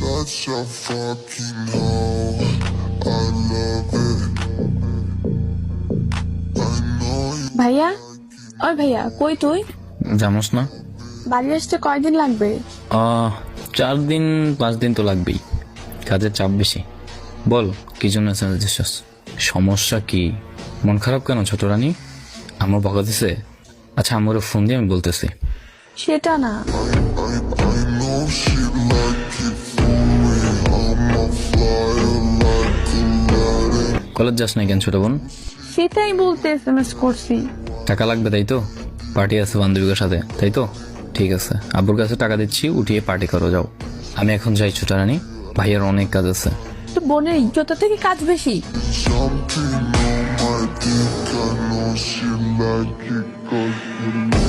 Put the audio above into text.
such a fucking hoe. I love it. I know you ভাইয়া? ওই ভাইয়া কই তুই? জানোস না। বাড়ি আসতে কয়দিন লাগবে? আহ, চার দিন পাঁচ দিন তো লাগবেই। কাজের চাপ বেশি। বল কি জন্য দিচ্ছিস সমস্যা কি? মন খারাপ কেন ছোট রানী? আমার বকা দিছে? আচ্ছা আমার ফোন দিয়ে আমি বলতেছি। সেটা না। কলেজ যাস না কেন ছোট বোন? সেটাই বলতে এসএমএস করছি। টাকা লাগবে তাই তো? পার্টি আছে বান্ধবীর সাথে তাই তো? ঠিক আছে। আব্বুর কাছে টাকা দিচ্ছি উঠিয়ে পার্টি করো যাও। আমি এখন যাই ছোট রানী ভাইয়ের অনেক কাজ আছে। তো বোনের ইজ্জত থেকে কাজ বেশি। Jumping on my dick, I know she like it 'cause